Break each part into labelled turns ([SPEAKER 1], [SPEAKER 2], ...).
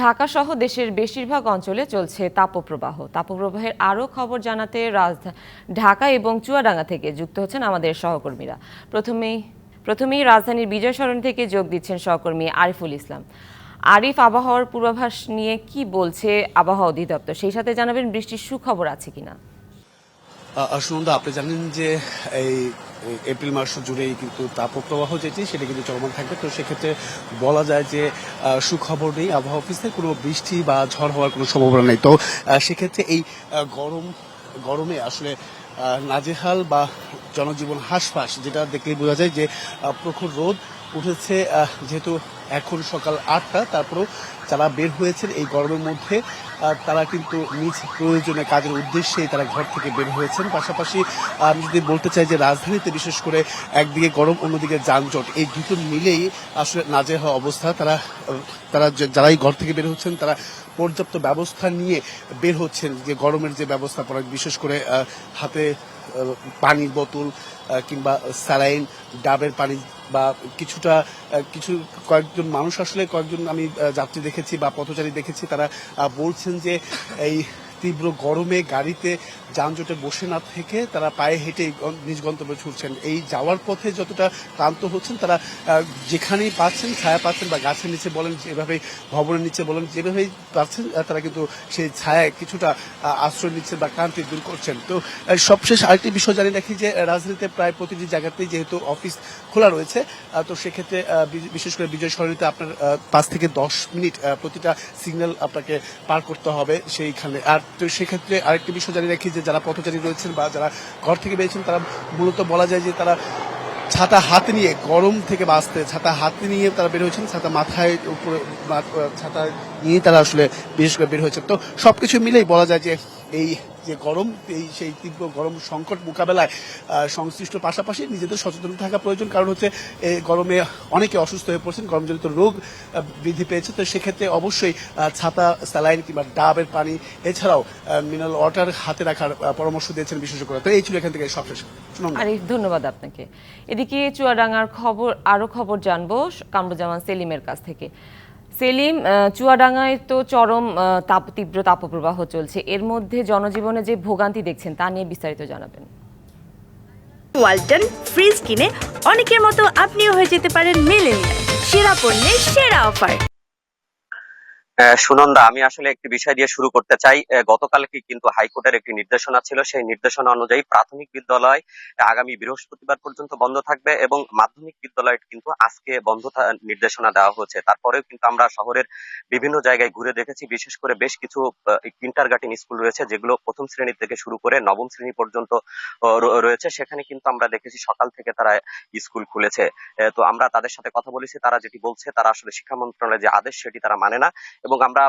[SPEAKER 1] ঢাকা সহ দেশের বেশিরভাগ অঞ্চলে চলছে তাপপ্রবাহ। তাপপ্রবাহের আরও খবর জানাতে রাজধা, ঢাকা এবং চুয়াডাঙ্গা থেকে যুক্ত হচ্ছেন আমাদের সহকর্মীরা। প্রথমেই প্রথমেই রাজধানীর বিজয় সরণি থেকে যোগ দিচ্ছেন সহকর্মী আরিফুল ইসলাম। আরিফ, আবহাওয়ার পূর্বাভাস নিয়ে কি বলছে আবহাওয়া অধিদপ্তর? সেই সাথে জানাবেন বৃষ্টির সুখবর আছে কিনা।
[SPEAKER 2] আপনি জানেন যে এই এপ্রিল মাস জুড়েই কিন্তু তাপপ্রবাহ যেটি, সেটা কিন্তু চলমান থাকবে। তো সেক্ষেত্রে বলা যায় যে সুখবর নেই আবহাওয়া অফিসে, কোনো বৃষ্টি বা ঝড় হওয়ার কোনো সম্ভাবনা নেই। তো সেক্ষেত্রে এই গরম, গরমে আসলে নাজেহাল বা জনজীবন হাঁসফাঁস, যেটা দেখলে বোঝা যায় যে প্রখর রোদ উঠেছে যেহেতু এখন সকাল আটটা, তারপরেও যারা বের হয়েছেন এই গরমের মধ্যে তারা কিন্তু নিজ প্রয়োজনে কাজের উদ্দেশ্যেই তারা ঘর থেকে বের হয়েছেন। পাশাপাশি আমি যদি বলতে চাই যে রাজধানীতে বিশেষ করে একদিকে গরম, অন্যদিকে যানজট, এই দুটো মিলেই আসলে নাজে হওয়া অবস্থা। তারা তারা যারাই ঘর থেকে বের হচ্ছেন, তারা পর্যাপ্ত ব্যবস্থা নিয়ে বের হচ্ছেন। যে গরমের যে ব্যবস্থাপনা, বিশেষ করে হাতে পানির বোতল কিংবা স্যালাইন, ডাবের পানি বা কিছুটা কিছু কয়েকজন মানুষ আসলে, কয়েকজন আমি যাত্রী দেখেছি বা পথচারী দেখেছি, তারা বলছেন যে এই তীব্র গরমে গাড়িতে যানজটে বসে না থেকে তারা পায়ে হেঁটে নিজ গন্তব্যে ছুটছেন। এই যাওয়ার পথে যতটা ক্লান্ত হচ্ছেন, তারা যেখানেই পাচ্ছেন, ছায়া পাচ্ছেন বা গাছের নিচে বলেন, যেভাবেই ভবনের নিচে বলেন, যেভাবেই পাচ্ছেন তারা কিন্তু সেই ছায়ায় কিছুটা আশ্রয় নিচ্ছেন বা ক্লান্তি দূর করছেন। তো সবশেষ আরেকটি বিষয় জানিয়ে রাখি যে রাজধানীতে প্রায় প্রতিটি জায়গাতেই যেহেতু অফিস খোলা রয়েছে তো সেক্ষেত্রে বিশেষ করে বিজয় সরণিতে আপনার পাঁচ থেকে দশ মিনিট প্রতিটা সিগন্যাল আপনাকে পার করতে হবে সেইখানে। আর তো সেক্ষেত্রে আরেকটি বিষয় জানিয়ে রাখি যে যারা পথচারী রয়েছেন বা যারা ঘর থেকে বেরিয়েছেন, তারা মূলত বলা যায় যে তারা ছাতা হাতে নিয়ে গরম থেকে বাঁচতে, ছাতা হাতে নিয়ে তারা বের হয়েছেন, ছাতা মাথায় উপরে ছাতা নিয়ে তারা আসলে বিশেষ করে বের হয়েছেন। তো সবকিছু মিলেই বলা যায় যে এই যে গরম, এই সেই তীব্র গরম সংকট মোকাবেলায় সংশ্লিষ্ট পাশাপাশি নিজেদের সচেতন থাকা প্রয়োজন। কারণ হচ্ছে গরমে অনেকে অসুস্থ হয়ে পড়ছেন, গরমজনিত রোগ বৃদ্ধি পেয়েছে। তো সেক্ষেত্রে অবশ্যই ছাতা, স্যালাইন কিংবা ডাবের পানি, এছাড়াও মিনারেল ওয়াটার হাতে রাখার পরামর্শ দিয়েছেন বিশেষজ্ঞরা। তো এই ছিল এখান থেকে সবশেষ
[SPEAKER 1] আরিফ ধন্যবাদ আপনাকে। এদিকে চুয়াডাঙ্গার খবর আরও খবর জানব, কামরুজ্জামান সেলিমের কাছ থেকে। সেলিম চুয়াডাঙ্গায় তো চরম তাপ, তীব্র তাপপ্রবাহ চলছে। এর মধ্যে জনজীবনে যে ভোগান্তি দেখছেন, তা নিয়ে বিস্তারিত জানাবেন।
[SPEAKER 3] ওয়ালটন ফ্রিজ কিনে অনেকের মতো আপনিও হয়ে যেতে পারেন মেলেনিয়া সেরা পণ্যের সেরা অফার।
[SPEAKER 4] সুনন্দা, আমি আসলে একটি বিষয় দিয়ে শুরু করতে চাই। গতকালকে কিন্তু হাইকোর্টের একটি নির্দেশনা ছিল। সেই নির্দেশনা অনুযায়ী প্রাথমিক বিদ্যালয় আগামী বৃহস্পতিবার পর্যন্ত বন্ধ থাকবে এবং মাধ্যমিক বিদ্যালয় কিন্তু আজকে বন্ধ নির্দেশনা দেওয়া হয়েছে। তারপরেও কিন্তু আমরা শহরের বিভিন্ন জায়গায় ঘুরে দেখেছি, বিশেষ করে বেশ কিছু কিন্টার গার্ডেন স্কুল রয়েছে, যেগুলো প্রথম শ্রেণি থেকে শুরু করে নবম শ্রেণি পর্যন্ত রয়েছে। সেখানে কিন্তু আমরা দেখেছি সকাল থেকে তারা স্কুল খুলেছে। তো আমরা তাদের সাথে কথা বলেছি। তারা যেটি বলছে, তারা আসলে শিক্ষা মন্ত্রণালয়ের যে আদেশ, সেটি তারা মানে না। এবং আমরা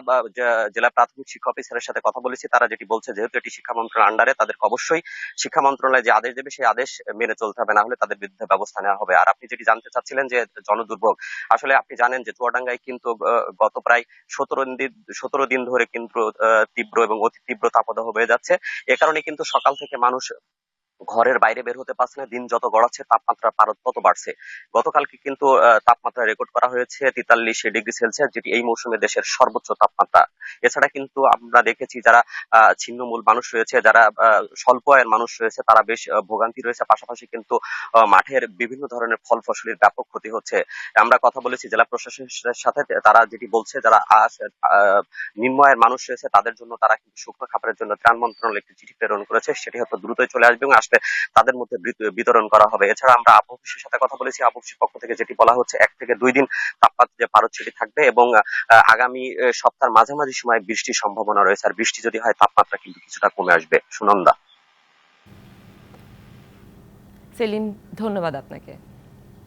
[SPEAKER 4] জেলা প্রাথমিক শিক্ষা অফিসারের সাথে কথা বলেছি, তারা যেটি বলছে যেহেতু এটি শিক্ষা মন্ত্রণালয়ের আন্ডারে, তাদেরকে অবশ্যই শিক্ষা মন্ত্রণালয় যে আদেশ দেবে, সেই আদেশ মেনে চলতে হবে না হলে তাদের বিরুদ্ধে ব্যবস্থা নেওয়া হবে। আর আপনি যেটি জানতে চাচ্ছিলেন যে, জনদুর্ভোগ, আসলে আপনি জানেন যে চুয়াডাঙ্গায় কিন্তু গত প্রায় সতেরো দিন সতেরো দিন ধরে কিন্তু তীব্র এবং অতি তীব্র তাপদাহ হয়ে যাচ্ছে। এ কারণে কিন্তু সকাল থেকে মানুষ ঘরের বাইরে বের হতে পারছে না, দিন যত গড়াচ্ছে তাপমাত্রা পারদ তত বাড়ছে। গতকালকে কিন্তু তাপমাত্রা রেকর্ড করা হয়েছে তেতাল্লিশ ডিগ্রি সেলসিয়াস, যেটি এই মৌসুমে দেশের সর্বোচ্চ তাপমাত্রা। এছাড়া কিন্তু আমরা দেখেছি যারা ছিন্নমূল মানুষ রয়েছে, যারা স্বল্প আয়ের মানুষ রয়েছে, তারা বেশ ভোগান্তি রয়েছে। পাশাপাশি কিন্তু মাঠের বিভিন্ন ধরনের ফল ফসলের ব্যাপক ক্ষতি হচ্ছে। আমরা কথা বলেছি জেলা প্রশাসনের সাথে, তারা যেটি বলছে, যারা নিম্ন আয়ের মানুষ রয়েছে, তাদের জন্য তারা কিন্তু শুকনো খাবারের জন্য ত্রাণ মন্ত্রণালয় একটি চিঠি প্রেরণ করেছে। সেটি হয়তো দ্রুতই চলে আসবে এবং আসলে তাদের মধ্যে বিতরণ করা হবে। এছাড়া আমরা আবু অফিসের সাথে কথা বলেছি। আবু অফিসের পক্ষ থেকে যেটি বলা হচ্ছে, এক থেকে দুই দিন তাপমাত্রা যে পারদ সেটি থাকবে এবং আগামী সপ্তাহের মাঝামাঝি সময় বৃষ্টির সম্ভাবনা রয়েছে। আর বৃষ্টি যদি হয়, তাপমাত্রা কিন্তু কিছুটা কমে আসবে। সুনন্দা।
[SPEAKER 1] সেলিম, ধন্যবাদ আপনাকে।